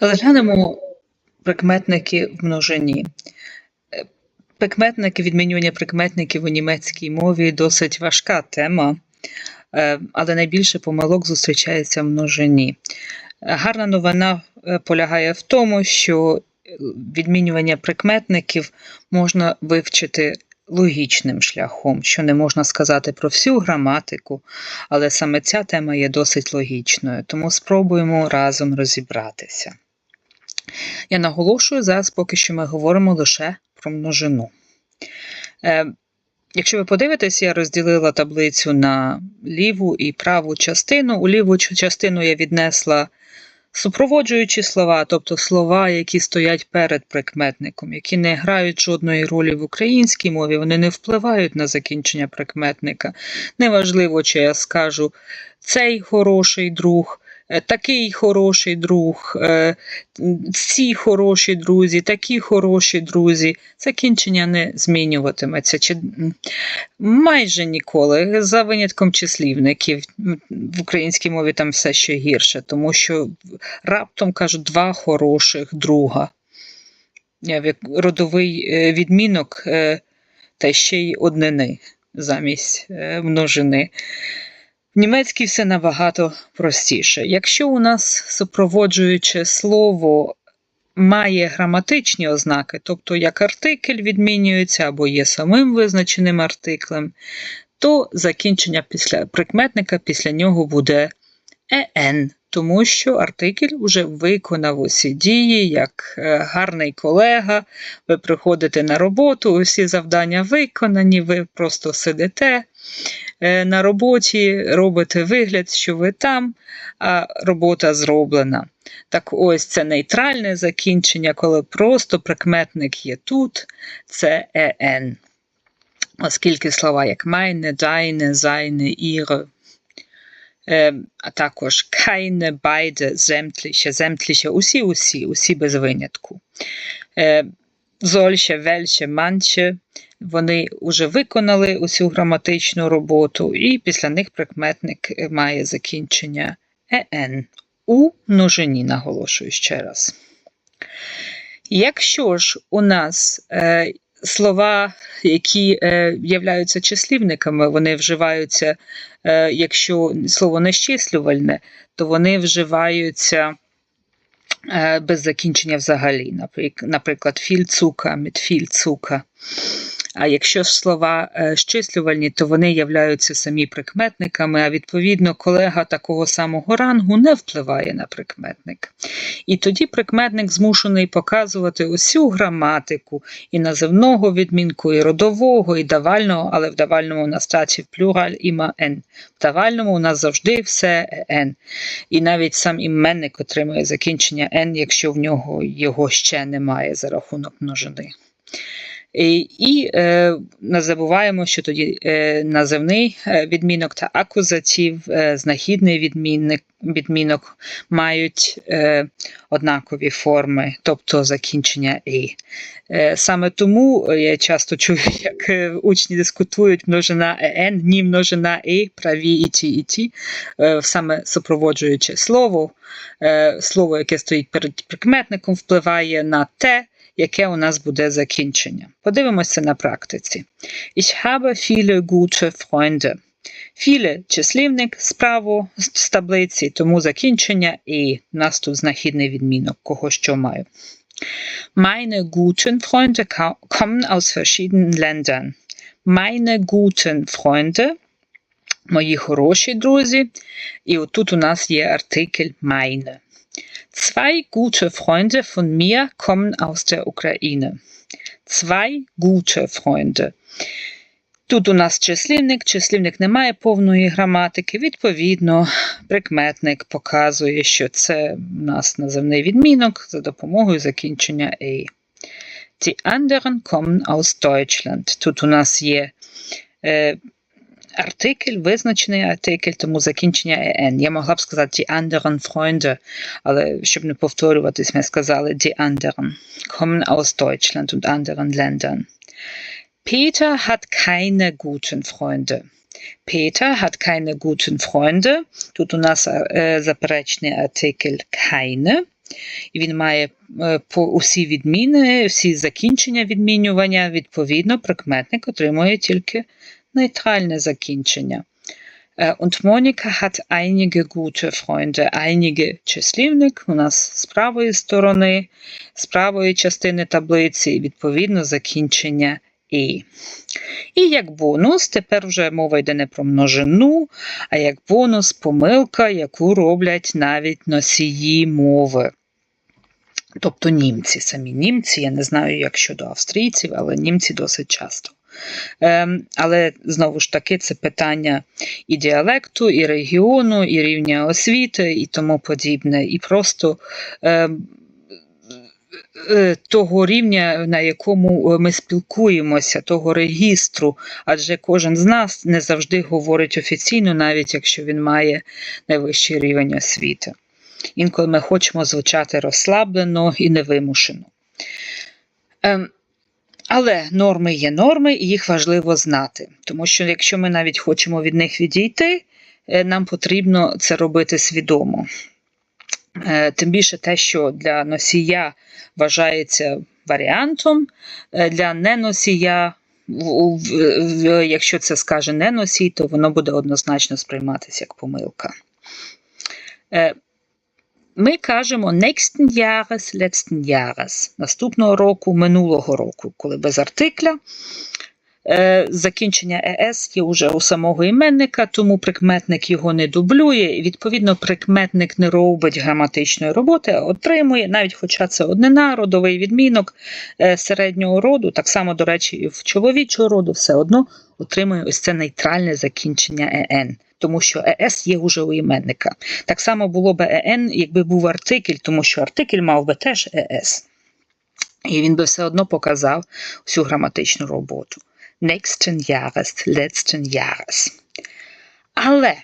Розглянемо прикметники в множині. Е, Прикметники, відмінювання прикметників у німецькій мові досить важка тема, е, але найбільше помилок зустрічається в множині. Гарна новина е, полягає в тому, що відмінювання прикметників можна вивчити логічним шляхом, що не можна сказати про всю граматику, але саме ця тема є досить логічною, тому спробуємо разом розібратися. Я наголошую, зараз поки що ми говоримо лише про множину. Е, якщо ви подивитесь, я розділила таблицю на ліву і праву частину. У ліву частину я віднесла супроводжуючі слова, тобто слова, які стоять перед прикметником, які не грають жодної ролі в українській мові, вони не впливають на закінчення прикметника. Неважливо, чи я скажу цей хороший друг, такий хороший друг, е, ці хороші друзі, такі хороші друзі. Закінчення не змінюватиметься. Чи майже ніколи, за винятком числівників. В українській мові там все ще гірше, тому що раптом кажуть два хороших друга. Родовий е, відмінок е, та ще й однини замість е, множини. В німецькій все набагато простіше. Якщо у нас супроводжуюче слово має граматичні ознаки, тобто як артикль відмінюється або є самим визначеним артиклем, то закінчення після прикметника після нього буде «en», тому що артикль вже виконав усі дії як е, гарний колега. Ви приходите на роботу, усі завдання виконані, ви просто сидите на роботі, робите вигляд, що ви там, а робота зроблена. Так ось це нейтральне закінчення, коли просто прикметник є тут, це «en». Оскільки слова як meine, deine, seine, ihre, е, а також keine, beide, sämtliche, sämtliche, усі, усі, усі без винятку. Е, Solche, welche, manche, вони вже виконали усю граматичну роботу, і після них прикметник має закінчення «en». У множині, наголошую ще раз. Якщо ж у нас е, слова, які е, являються числівниками, вони вживаються, е, якщо слово нещислювальне, то вони вживаються е, без закінчення взагалі. Наприк- Наприклад, фільцука, мітфільцука. А якщо слова е, щислювальні, то вони являються самі прикметниками, а відповідно колега такого самого рангу не впливає на прикметник. І тоді прикметник змушений показувати усю граматику і називного відмінку, і родового, і давального, але в давальному у нас таці плюраль іма «н». В давальному у нас завжди все «н». І навіть сам іменник отримує закінчення «н», якщо в нього його ще немає за рахунок множини. І, і е, не забуваємо, що тоді е, називний е, відмінок та акузатив, е, знахідний відмінник, відмінок мають е, однакові форми, тобто закінчення «і». Е, саме тому я часто чую, як е, учні дискутують множина «ен», ні множина «і», праві і ті, і ті, е, саме супроводжуюче слово, е, слово, яке стоїть перед прикметником, впливає на те, яке у нас буде закінчення. Подивимося на практиці. Ich habe viele gute Freunde. Viele – числівник справу з таблиці, тому закінчення і нас тут знахідний відмінок, кого що маю. Meine guten Freunde kommen aus verschiedenen Ländern. Meine guten Freunde – мої хороші друзі. І отут у нас є артикль meine. Zwei gute Freunde von mir kommen aus der Ukraine. Zwei gute Freunde. Тут у нас числівник, числівник не має повної граматики. Відповідно, прикметник показує, що це у нас називний відмінок за допомогою закінчення «a». Die anderen kommen aus Deutschland. Тут у нас є е, артикль, визначений артикль, тому закінчення «en». Я могла б сказати die anderen Freunde, але щоб не повторюватись, ми сказали die anderen kommen aus Deutschland und anderen Ländern. Peter hat keine guten Freunde. Peter hat keine guten Freunde. Тут у нас е, заперечний артикль keine. І він має е, по усі відміни, всі закінчення відмінювання. Відповідно, прикметник отримує тільки нейтральне закінчення. Е, Und Monika hat einige gute Freunde. Einige числівник у нас з правої сторони, з правої частини таблиці, відповідно закінчення і. І як бонус, тепер вже мова йде не про множину, а як бонус помилка, яку роблять навіть носії мови. Тобто німці, самі німці, я не знаю, як щодо австрійців, але німці досить часто. Ем, але знову ж таки, це питання і діалекту, і регіону, і рівня освіти, і тому подібне. І просто ем, того рівня, на якому ми спілкуємося, того регістру, адже кожен з нас не завжди говорить офіційно, навіть якщо він має найвищий рівень освіти. Інколи ми хочемо звучати розслаблено і невимушено. Ем, але норми є норми, і їх важливо знати. Тому що якщо ми навіть хочемо від них відійти, е, нам потрібно це робити свідомо. Е, Тим більше те, що для носія вважається варіантом, е, для неносія, якщо це скаже неносій, то воно буде однозначно сприйматися як помилка. Е, Ми кажемо nächsten Jahres, letzten Jahres, наступного року, минулого року, коли без артикля. Е, Закінчення ес є вже у самого іменника, тому прикметник його не дублює. Відповідно, прикметник не робить граматичної роботи, а отримує, навіть хоча це однина, родовий відмінок е, середнього роду, так само, до речі, і в чоловічого роду, все одно отримує ось це нейтральне закінчення ен. Тому що ес є уже у іменника. Так само було б ен, якби був артикль, тому що артикль мав би теж ес. І він би все одно показав всю граматичну роботу. Nächsten Jahres, letzten Jahres. Але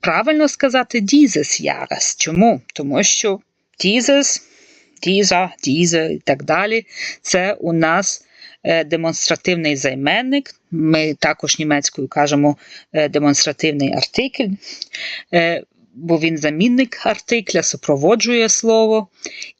правильно сказати dieses Jahres. Чому? Тому що dieses, dieser, diese і так далі це у нас демонстративний займенник. Ми також німецькою кажемо демонстративний артикль, бо він замінник артикля, супроводжує слово,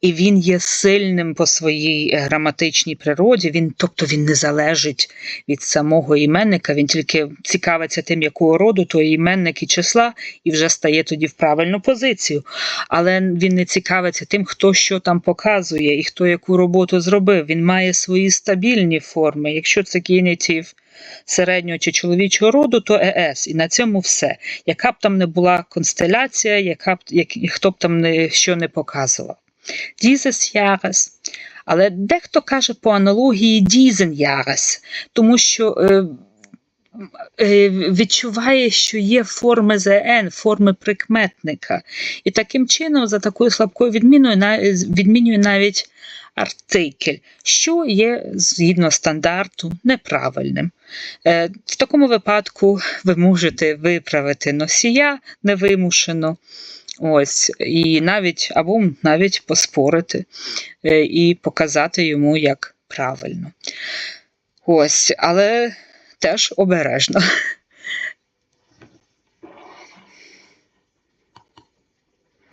і він є сильним по своїй е, граматичній природі. Він, тобто він не залежить від самого іменника, він тільки цікавиться тим, якого роду той іменник і числа, і вже стає тоді в правильну позицію. Але він не цікавиться тим, хто що там показує і хто яку роботу зробив. Він має свої стабільні форми. Якщо це генітив середнього чи чоловічого роду, то ЕС. І на цьому все. Яка б там не була констеляція, яка б, як, хто б там не, що не показував. Dieses Jahres. Але дехто каже по аналогії diesen Jahres, тому що е, е, відчуває, що є форми ЗН, форми прикметника. І таким чином, за такою слабкою відміною, відмінює навіть артикль, що є згідно стандарту неправильним. Е, В такому випадку ви можете виправити носія невимушено. Ось, і навіть або навіть поспорити е, і показати йому як правильно. Ось, але теж обережно.